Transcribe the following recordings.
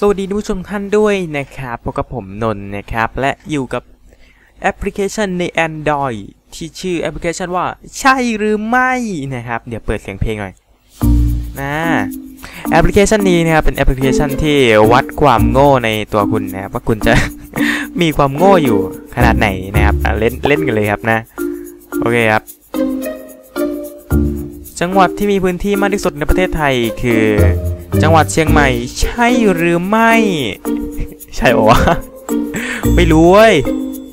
สวัสดีท่านผู้ชมท่านด้วยนะครับพบกับผมนนท์นะครับ และอยู่กับแอปพลิเคชันใน Android ที่ชื่อแอปพลิเคชันว่าใช่หรือไม่นะครับ เดี๋ยวเปิดเสียงเพลงหน่อยนะแอปพลิเคชันนี้นะครับเป็นแอปพลิเคชันที่วัดความโง่ในตัวคุณนะครับว่าคุณจะมีความโง่อยู่ขนาดไหนนะครับเล่นเล่นกันเลยครับนะโอเคครับ จังหวัดที่มีพื้นที่มากที่สุดในประเทศไทยคือ จังหวัดเชียงใหม่ ใช่หรือไม่ ใช่ปะวะไม่รู้เว้ย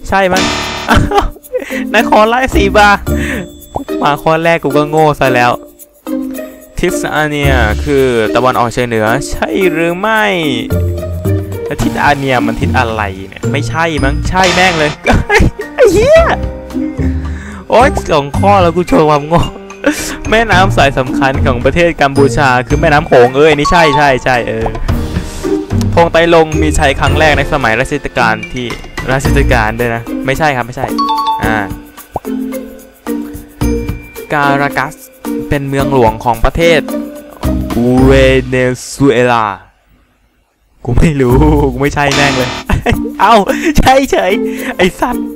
ใช่มั้งอ้าวนครราชสีมามาข้อแรกกูก็โง่ซะแล้ว ทิศอาเนียคือตะวันออกเฉียงเหนือ ใช่หรือไม่แล้วทิศอาเนียมันทิศอะไรเนี่ยไม่ใช่มั้งใช่แม่งเลยไอ้เหี้ยโอ๊ยสองข้อแล้วกูโชว์ความโง่ แม่น้ำสายสำคัญของประเทศกัมพูชา คือแม่น้ำโขงเอ้ยนี่ใช่ใช่ใช่เออพงไตลงมีใช้ครั้งแรกในสมัยรัชกาลที่รัชกาลด้วยนะ ไม่ใช่ครับไม่ใช่อ่าการากัสเป็นเมืองหลวงของประเทศเวเนซุเอลากูไม่รู้ กูไม่ใช่แม่งเลย เอ้า ใช่เฉยไอสัตว์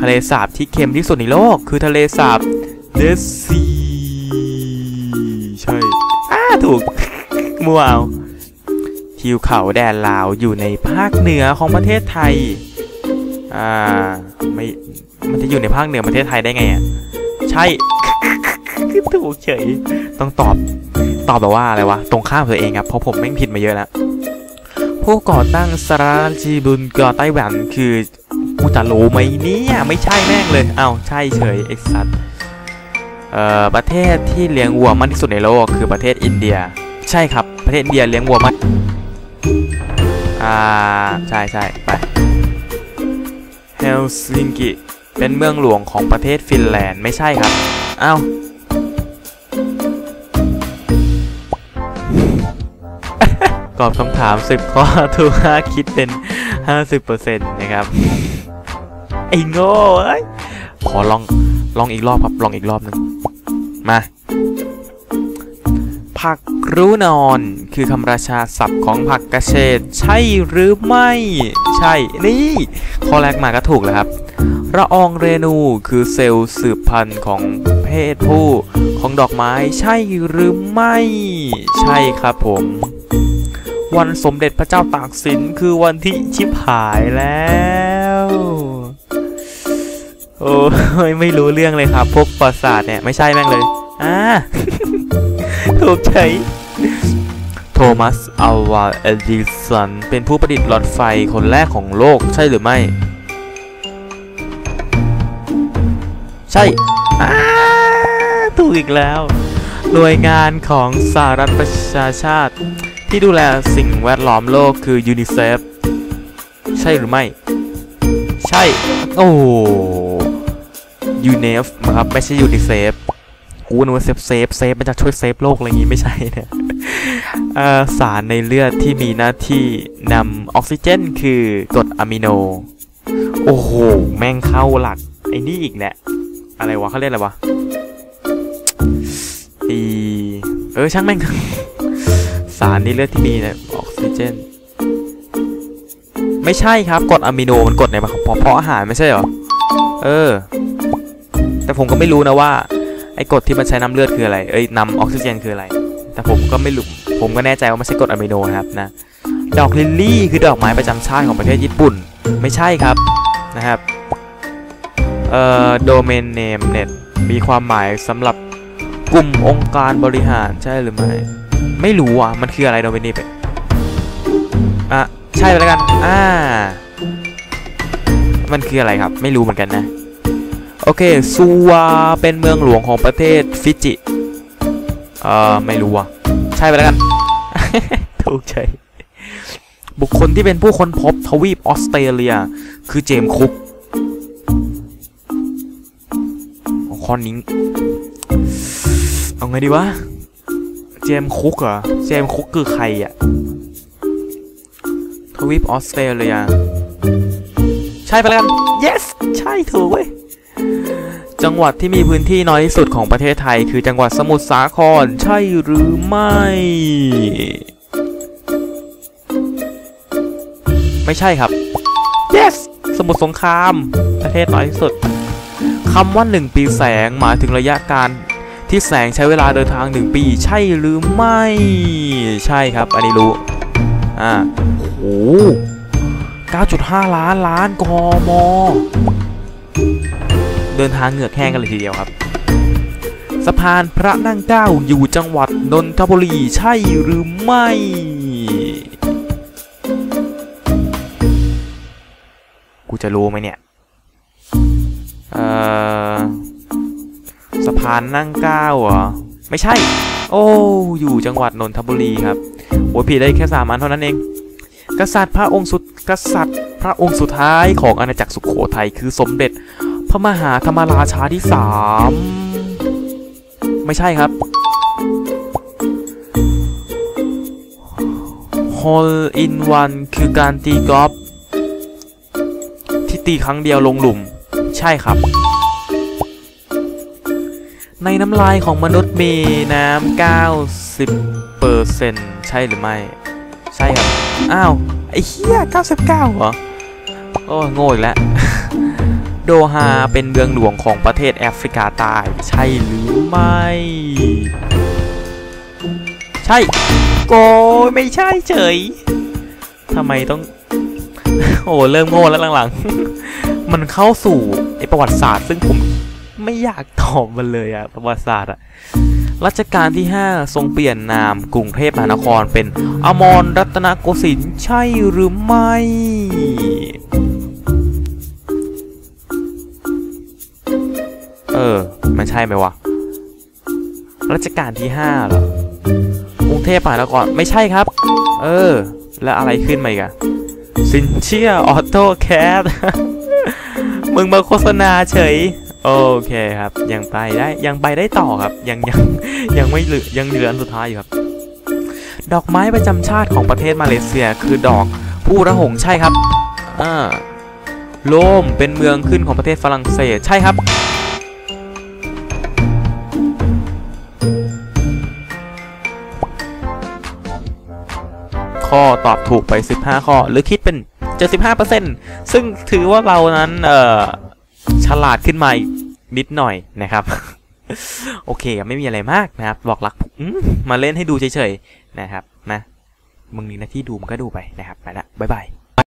ทะเลสาบที่เค็มที่สุดในโลก คือทะเลสาบ เดซีใช่อ้าถูกมัวเอาทิวเขาแดนลาวอยู่ในภาคเหนือของประเทศไทย อ่า ไม่ มันจะอยู่ในภาคเหนือประเทศไทยได้ไงอะ ใช่ ถูกเฉย ต้องตอบ ตอบแบบว่าอะไรวะ ตรงข้ามตัวเองครับ เพราะผมแม่งผิดมาเยอะแล้ว ผู้ก่อตั้งสาราจีบุนกอไต้หวันคือกูจะรู้ไหมเนี่ย ไม่ใช่แม่งเลย เอ้าใช่เฉยไอ้สัตว์ ประเทศที่เลี้ยงวัวมากที่สุดในโลกคือประเทศอินเดีย ใช่ครับ ประเทศอินเดียเลี้ยงวัวมากอ่าใช่ใช่ไปเฮลซิงกิเป็นเมืองหลวงของประเทศฟินแลนด์ไม่ใช่ครับอ้าวตอบคำถาม 10 ข้อถูก5คิดเป็น 50%นะครับ ไอ้โง่ขอลอง ลองอีกรอบครับ ลองอีกรอบหนึ่งมา ผักรู้นอนคือคำราชาศัพท์ของผักกระเฉดใช่หรือไม่ ใช่ นี่ข้อแรกมาก็ถูกแล้วครับระอองเรนูคือเซลล์สืบพันธุ์ของเพศผู้ของดอกไม้ใช่หรือไม่ ใช่ครับผมวันสมเด็จพระเจ้าตากสินคือวันที่ชิบหายแล้ว โอ้ยไม่รู้เรื่องเลยครับ พวกประสาทเนี่ย ไม่ใช่แม่งเลย อ่า ถูกใช้โทมัส อัลวาเอดิสัน เป็นผู้ประดิษฐ์หลอดไฟคนแรกของโลกใช่หรือไม่ ใช่ถูกอีกแล้ว หน่วยงานของสหรัฐประชาชาติ ที่ดูแลสิ่งแวดล้อมโลกคือยูนิเซฟ ใช่หรือไม่ ใช่ โอ้ ยูเนฟครับไม่ใช่ยูนิเซฟกูนึกว่าเซฟเซฟเซฟมันจะช่วยเซฟโลกอะไรอย่างงี้ไม่ใช่นี่ยเอ่อสารในเลือดที่มีหน้าที่นำออกซิเจน คือกรดอะมิโน โอ้โห แม่งเข้าหลัก ไอ้นี่อีกแหละ อะไรวะเขาเรียกอะไรวะอีเออช่างแม่ง สารในเลือดที่มีเนี่ยออกซิเจน ไม่ใช่ครับกรดอะมิโนมันกรดในกระเพราะอาหารไม่ใช่เหรอ เออ แต่ผมก็ไม่รู้นะว่าไอ้กรดที่มันใช้น้ำเลือดคืออะไร เอ้ยนำออกซิเจนคืออะไร แต่ผมก็ไม่รู้ ผมก็แน่ใจว่าไม่ใช่กรดอะมิโนนะครับนะ ดอกลิลลี่คือดอกไม้ประจำชาติของประเทศญี่ปุ่น ไม่ใช่ครับนะครับ เอ่อ domain name net มีความหมายสำหรับกลุ่มองค์การบริหารใช่หรือไม่ ไม่รู้อะ มันคืออะไร domain name อะ ใช่แล้วกัน อ่า มันคืออะไรครับ ไม่รู้เหมือนกันนะ โอเคซูวาเป็นเมืองหลวงของประเทศฟิจิ เอ่อ ไม่รู้อะ ใช่ไปแล้วกัน ถูกใจ บุคคลที่เป็นผู้ค้นพบทวีปออสเตรเลีย คือเจมคุกข้อนี้เอาไงดีวะ เจมคุกเหรอ เจมคุกคือใครอะ ทวีปออสเตรเลีย ใช่ไปแล้วกัน yes ใช่ถูกเว้ย จังหวัดที่มีพื้นที่น้อยที่สุดของประเทศไทย คือจังหวัดสมุทรสาคร ใช่หรือไม่ ไม่ใช่ครับ yes สมุทรสงคราม ประเทศน้อยที่สุดคำว่า 1 ปีแสงหมายถึงระยะการที่แสงใช้เวลาเดินทาง 1 ปี ใช่หรือไม่ ใช่ครับ อันนี้รู้ อ่าโอ้9.5 ล้านล้านกม ดินทางเหงือกแห้งกันเลยทีเดียวครับ สะพานพระนั่งเก้าอยู่จังหวัดนนทบุรีใช่หรือไม่กูจะรู้ไหมเนี่ย เอ่อ สะพานนั่งเก้าเหรอ ไม่ใช่ โอ้ อยู่จังหวัดนนทบุรีครับโอ้ยผิดได้แค่สามอันเท่านั้นเอง กษัตริย์พระองค์สุด กษัตริย์พระองค์สุดท้ายของอาณาจักรสุโขทัยคือสมเด็จ พระมหาธรรมราชาที่สามไม่ใช่ครับ Hole in one คือการตีกอล์ฟที่ตีครั้งเดียวลงหลุม ใช่ครับ ในน้ำลายของมนุษย์มีน้ำ90เปอร์เซ็นต์ใช่หรือไม่ ใช่ครับ อ้าว ไอ้เหี้ย 99 เหรอ โอ้โง่อีกแล้ว ดฮาเป็นเมืองหลวงของประเทศแอฟริกาใต้ใช่หรือไม่ ใช่โกไม่ใช่เฉยทำไมต้อง โอ้เริ่มโง่แล้วหลังๆ มันเข้าสู่ไอประวัติศาสตร์ ซึ่งผมไม่อยากตอบมันเลยอะประวัติศาสตร์อะรัชกาลที่ 5 ทรงเปลี่ยนนามกรุงเทพมหานครเป็นอมรรัตนโกสินทร์ใช่หรือไม่ เออ มันใช่ไหมวะ รัชกาลที่ห้าเหรอกรุงเทพมหานครไม่ใช่ครับ เออ แล้วอะไรขึ้นมาอีกอะสินเชียออโต้แคสมึงมาโฆษณาเฉย โอเคครับ ยังไปได้ยังไปได้ต่อครับ ยังยังยังไม่เหลือยังเหลืออันสุดท้ายอยู่ครับ ดอกไม้ประจำชาติของประเทศมาเลเซียคือดอกผู้ระหงใช่ครับอ่าโรมเป็นเมืองขึ้นของประเทศฝรั่งเศสใช่ครับ ตอบถูกไป 15 ข้อ หรือคิดเป็น 75%ซึ่งถือว่าเรานั้นเอ่อฉลาดขึ้นมาอีกนิดหน่อยนะครับโอเคไม่มีอะไรมากนะครับ บอกรักมมาเล่นให้ดูเฉยๆนะครับนะมึงนี่นะที่ดูมันก็ดูไปนะครับไปละบ๊ายบาย